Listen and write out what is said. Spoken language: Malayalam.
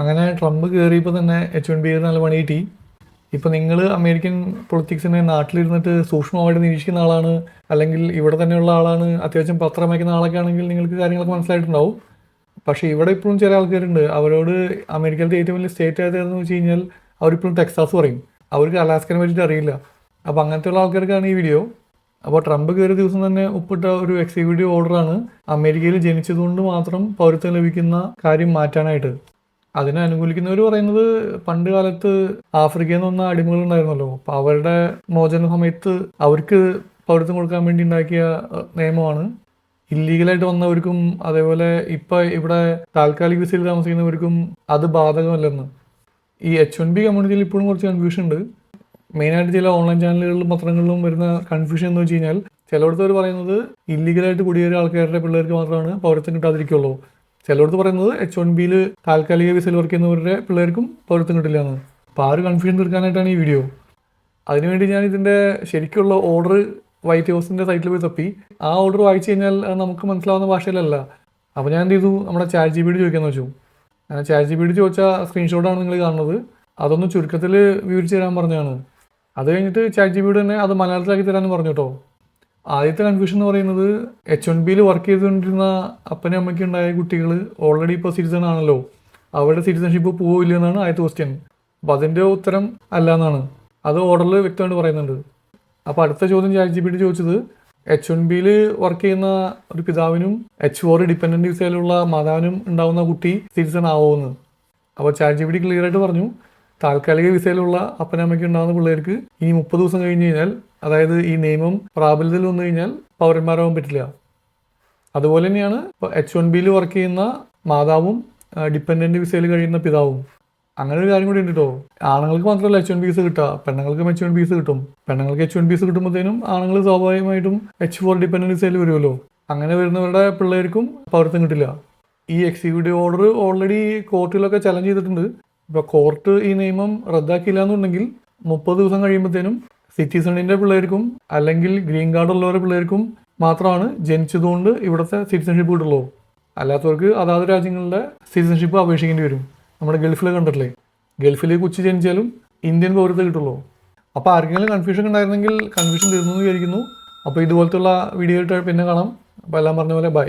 അങ്ങനെ ട്രംപ് കയറിയപ്പോൾ തന്നെ എച്ച് വൺ ബി നല്ല പണി കിട്ടി. ഇപ്പം നിങ്ങൾ അമേരിക്കൻ പൊളിറ്റിക്സിനെ നാട്ടിലിരുന്നിട്ട് സൂക്ഷ്മമായിട്ട് നിരീക്ഷിക്കുന്ന ആളാണ് അല്ലെങ്കിൽ ഇവിടെ തന്നെയുള്ള ആളാണ് അത്യാവശ്യം പത്രം വയ്ക്കുന്ന ആളൊക്കെ ആണെങ്കിൽ നിങ്ങൾക്ക് കാര്യങ്ങളൊക്കെ മനസ്സിലായിട്ടുണ്ടാവും. പക്ഷേ ഇവിടെ ഇപ്പോഴും ചില ആൾക്കാരുണ്ട്. അവരോട് അമേരിക്കയിലത്തെ ഏറ്റവും വലിയ സ്റ്റേറ്റ് ഏതാണെന്ന് വെച്ച് കഴിഞ്ഞാൽ അവരിപ്പോഴും ടെക്സാസ് പറയും. അവർക്ക് അലാസ്കനെ പറ്റിയിട്ട് അറിയില്ല. അപ്പോൾ അങ്ങനത്തെയുള്ള ആൾക്കാർക്കാണ് ഈ വീഡിയോ അപ്പോൾ ട്രംപ് കയറിയ ദിവസം തന്നെ ഒപ്പിട്ട ഒരു എക്സിക്യൂട്ടീവ് ഓർഡറാണ് അമേരിക്കയിൽ ജനിച്ചതുകൊണ്ട് മാത്രം പൗരത്വം ലഭിക്കുന്ന കാര്യം മാറ്റാനായിട്ട്. അതിനെ അനുകൂലിക്കുന്നവർ പറയുന്നത് പണ്ട് കാലത്ത് ആഫ്രിക്കയിൽ നിന്ന് വന്ന അടിമകളുണ്ടായിരുന്നല്ലോ. അപ്പൊ അവരുടെ മോചന സമയത്ത് അവർക്ക് പൗരത്വം കൊടുക്കാൻ വേണ്ടി ഉണ്ടാക്കിയ നിയമമാണ്. ഇല്ലീഗലായിട്ട് വന്നവർക്കും അതേപോലെ ഇപ്പൊ ഇവിടെ താൽക്കാലിക വിസയിൽ താമസിക്കുന്നവർക്കും അത് ബാധകമല്ലെന്ന്. ഈ എച്ച് വൺ ബി കമ്മ്യൂണിറ്റിയിൽ ഇപ്പോഴും കുറച്ച് കൺഫ്യൂഷൻ ഉണ്ട്. മെയിനായിട്ട് ചില ഓൺലൈൻ ചാനലുകളിലും പത്രങ്ങളിലും വരുന്ന കൺഫ്യൂഷൻ എന്ന് വെച്ച് കഴിഞ്ഞാൽ ചിലയിടത്തവർ പറയുന്നത് ഇല്ലീഗലായിട്ട് കുടിയേറിയ ആൾക്കാരുടെ പിള്ളേർക്ക് മാത്രമാണ് പൗരത്വം കിട്ടാതിരിക്കുള്ളൂ. ചിലയിടത്ത് പറയുന്നത് എച്ച് വൺ ബിയിൽ താൽക്കാലിക വിസയിൽ വർക്ക് ചെയ്യുന്നവരുടെ പിള്ളേർക്കും പൗരത്വം കിട്ടില്ല എന്ന്. അപ്പോൾ ആ ഒരു കൺഫ്യൂഷൻ തീർക്കാനായിട്ടാണ് ഈ വീഡിയോ അതിനുവേണ്ടി ഞാൻ ഇതിന്റെ ശരിക്കുള്ള ഓർഡർ വൈറ്റ് ഹൗസിന്റെ സൈറ്റിൽ പോയി തപ്പി. ആ ഓർഡർ വായിച്ചു കഴിഞ്ഞാൽ അത് നമുക്ക് മനസ്സിലാവുന്ന ഭാഷയിലല്ല. അപ്പോൾ ഞാൻ എന്ത് ചെയ്തു? നമ്മുടെ ചാറ്റ് ജി ബി ഡി ചോദിക്കാമെന്ന് വെച്ചു. അങ്ങനെ ചാറ്റ് ജി ബി ഡി ചോദിച്ച സ്ക്രീൻഷോട്ടാണ് നിങ്ങൾ കാണുന്നത്. അതൊന്ന് ചുരുക്കത്തിൽ വിവരിച്ച് തരാൻ പറഞ്ഞതാണ്. അത് കഴിഞ്ഞിട്ട് ചാറ്റ് ജി ബി ഡി തന്നെ അത് മലയാളത്തിലാക്കി തരാമെന്ന് പറഞ്ഞു കേട്ടോ. ആദ്യത്തെ കൺഫ്യൂഷൻ എന്ന് പറയുന്നത് എച്ച് വൺ ബിയിൽ വർക്ക് ചെയ്തുകൊണ്ടിരുന്ന അപ്പനും അമ്മയ്ക്കും ഉണ്ടായ കുട്ടികൾ ഓൾറെഡി ഇപ്പോൾ സിറ്റിസൺ ആണല്ലോ. അവരുടെ സിറ്റിസൺഷിപ്പ് പോവില്ല എന്നാണ് ആദ്യത്തെ ക്വസ്റ്റ്യൻ അപ്പം അതിന്റെ ഉത്തരം അല്ല എന്നാണ്. അത് ഓർഡറിൽ വ്യക്തമായിട്ട് പറയുന്നുണ്ട്. അപ്പോൾ അടുത്ത ചോദ്യം ചാറ്റ് ജി പി ടി ചോദിച്ചത് എച്ച് വൺ ബിയിൽ വർക്ക് ചെയ്യുന്ന ഒരു പിതാവിനും എച്ച് ഫോർ ഡിപ്പെൻഡന്റ് വിസയിലുള്ള മാതാവിനും ഉണ്ടാവുന്ന കുട്ടി സിറ്റിസൺ ആവുമെന്ന് അപ്പോൾ chat G P T clear ആയിട്ട് പറഞ്ഞു. താൽക്കാലിക വിസയിലുള്ള അപ്പനമ്മയ്ക്ക് ഉണ്ടാകുന്ന പിള്ളേർക്ക് ഇനി മുപ്പത് ദിവസം കഴിഞ്ഞ് കഴിഞ്ഞാൽ അതായത് ഈ നിയമം പ്രാബല്യത്തിൽ വന്നു കഴിഞ്ഞാൽ പൗരന്മാരാവാൻ പറ്റില്ല. അതുപോലെ തന്നെയാണ് ഇപ്പോൾ എച്ച് വൺ ബിയിൽ വർക്ക് ചെയ്യുന്ന മാതാവും ഡിപ്പെൻഡന്റ് വിസയിൽ കഴിയുന്ന പിതാവും. അങ്ങനെ ഒരു കാര്യം കൂടി ഉണ്ട് കേട്ടോ ആണുങ്ങൾക്ക് മാത്രമല്ല എച്ച് വൺ ബി വിസ കിട്ടുക. പെണ്ണുങ്ങൾക്കും എച്ച് വൺ ബി വിസ കിട്ടും. പെണ്ണുങ്ങൾക്ക് എച്ച് വൺ ബി വിസ കിട്ടുമ്പോഴത്തേനും ആണുങ്ങൾ സ്വാഭാവികമായിട്ടും എച്ച് ഫോർ ഡിപ്പെൻഡന്റ് വിസയിൽ വരുമല്ലോ. അങ്ങനെ വരുന്നവരുടെ പിള്ളേർക്കും പൗരത്വം കിട്ടില്ല. ഈ എക്സിക്യൂട്ടീവ് ഓർഡർ ഓൾറെഡി കോർട്ടിലൊക്കെ ചലഞ്ച് ചെയ്തിട്ടുണ്ട്. ഇപ്പോൾ കോർട്ട് ഈ നിയമം റദ്ദാക്കിയില്ല എന്നുണ്ടെങ്കിൽ മുപ്പത് ദിവസം കഴിയുമ്പോഴത്തേനും സിറ്റിസണിന്റെ പിള്ളേർക്കും അല്ലെങ്കിൽ ഗ്രീൻ കാർഡ് ഉള്ളവരുടെ പിള്ളേർക്കും മാത്രമാണ് ജനിച്ചതുകൊണ്ട് ഇവിടുത്തെ സിറ്റിസൺഷിപ്പ് കിട്ടുള്ളൂ. അല്ലാത്തവർക്ക് അതാത് രാജ്യങ്ങളുടെ സിറ്റിസൺഷിപ്പ് അപേക്ഷിക്കേണ്ടി വരും. നമ്മുടെ ഗൾഫിൽ കണ്ടിട്ടില്ലേ? ഗൾഫിൽ കൊച്ചു ജനിച്ചാലും ഇന്ത്യൻ പൗരത്വം കിട്ടുള്ളൂ. അപ്പോൾ ആർക്കെങ്കിലും കൺഫ്യൂഷൻ ഉണ്ടായിരുന്നെങ്കിൽ കൺഫ്യൂഷൻ തീർന്നു വിചാരിക്കുന്നു. അപ്പോൾ ഇതുപോലത്തുള്ള വീഡിയോ ആയിട്ട് പിന്നെ കാണാം. അപ്പോൾ എല്ലാം പറഞ്ഞ പോലെ ബൈ